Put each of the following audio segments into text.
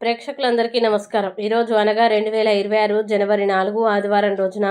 ప్రేక్షకులందరికీ నమస్కారం. ఈరోజు అనగా రెండు వేల ఇరవై ఆరు జనవరి నాలుగు ఆదివారం రోజున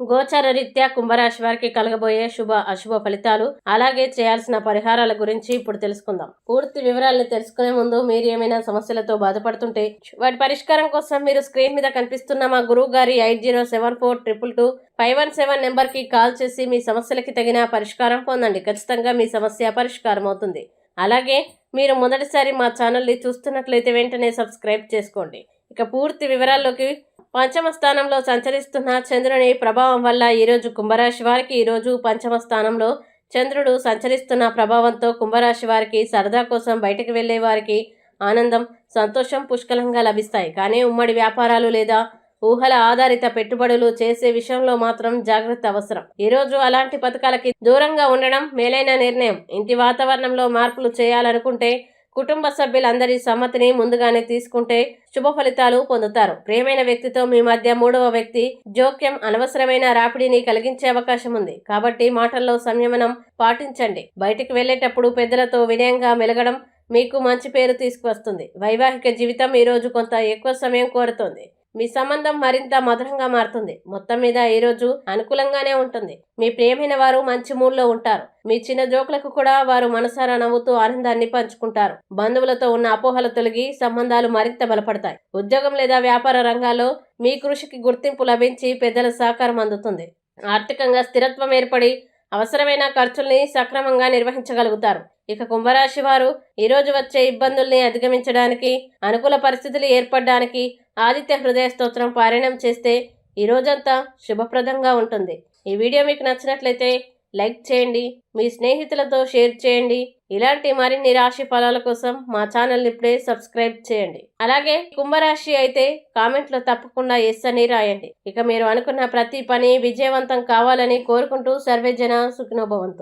గోచార రీత్యా కుంభరాశి వారికి కలగబోయే శుభ అశుభ ఫలితాలు అలాగే చేయాల్సిన పరిహారాల గురించి ఇప్పుడు తెలుసుకుందాం. పూర్తి వివరాలను తెలుసుకునే ముందు మీరు ఏమైనా సమస్యలతో బాధపడుతుంటే వాటి పరిష్కారం కోసం మీరు స్క్రీన్ మీద కనిపిస్తున్న మా గురువు గారి eight zero seven four triple two five one seven నెంబర్కి కాల్ చేసి మీ సమస్యలకి తగిన పరిష్కారం పొందండి. ఖచ్చితంగా మీ సమస్య పరిష్కారం అవుతుంది అలాగే మీరు మొదటిసారి మా ఛానల్ని చూస్తున్నట్లయితే వెంటనే సబ్స్క్రైబ్ చేసుకోండి. ఇక పూర్తి వివరాల్లోకి పంచమ స్థానంలో సంచరిస్తున్న చంద్రుని ప్రభావం వల్ల ఈరోజు కుంభరాశి వారికి ఈరోజు పంచమ స్థానంలో చంద్రుడు సంచరిస్తున్న ప్రభావంతో కుంభరాశి వారికి సరదా కోసం బయటకు వెళ్ళే వారికి ఆనందం సంతోషం పుష్కలంగా లభిస్తాయి. కానీ ఉమ్మడి వ్యాపారాలు లేదా ఊహల ఆధారిత పెట్టుబడులు చేసే విషయంలో మాత్రం జాగ్రత్త అవసరం. ఈరోజు అలాంటి పథకాలకి దూరంగా ఉండడం మేలైన నిర్ణయం. ఇంటి వాతావరణంలో మార్పులు చేయాలనుకుంటే కుటుంబ సభ్యులందరి సమ్మతిని ముందుగానే తీసుకుంటే శుభ ఫలితాలు పొందుతారు. ప్రియమైన వ్యక్తితో మీ మధ్య మూడవ వ్యక్తి జోక్యం అనవసరమైన రాపిడిని కలిగించే అవకాశం ఉంది. కాబట్టి మాటల్లో సంయమనం పాటించండి. బయటికి వెళ్ళేటప్పుడు పెద్దలతో వినయంగా మెలగడం మీకు మంచి పేరు తీసుకువస్తుంది. వైవాహిక జీవితం ఈరోజు కొంత ఎక్కువ సమయం కోరుతుంది. మీ సంబంధం మరింత మధురంగా మారుతుంది. మొత్తం మీద ఈరోజు అనుకూలంగానే ఉంటుంది. మీ ప్రియమైన వారు మంచి మూడ్లో ఉంటారు. మీ చిన్న జోకులకు కూడా వారు మనసారా నవ్వుతూ ఆనందాన్ని పంచుకుంటారు. బంధువులతో ఉన్న అపోహలు తొలగి సంబంధాలు మరింత బలపడతాయి. ఉద్యోగం లేదా వ్యాపార రంగాల్లో మీ కృషికి గుర్తింపు లభించి పెద్దల సహకారం అందుతుంది. ఆర్థికంగా స్థిరత్వం ఏర్పడి అవసరమైన ఖర్చుల్ని సక్రమంగా నిర్వహించగలుగుతారు. ఇక కుంభరాశి వారు ఈరోజు వచ్చే ఇబ్బందుల్ని అధిగమించడానికి అనుకూల పరిస్థితులు ఏర్పడడానికి ఆదిత్య హృదయ స్తోత్రం పారాయణం చేస్తే ఈ రోజంతా శుభప్రదంగా ఉంటుంది. ఈ వీడియో మీకు నచ్చినట్లయితే లైక్ చేయండి మీ స్నేహితులతో షేర్ చేయండి ఇలాంటి మరిన్ని రాశి ఫలాల కోసం మా ఛానల్ని ఇప్పుడే సబ్స్క్రైబ్ చేయండి. అలాగే కుంభరాశి అయితే కామెంట్లో తప్పకుండా ఎస్ అని రాయండి. ఇక మీరు అనుకున్న ప్రతి పని విజయవంతం కావాలని కోరుకుంటూ సర్వేజన సుఖినోభవంతు.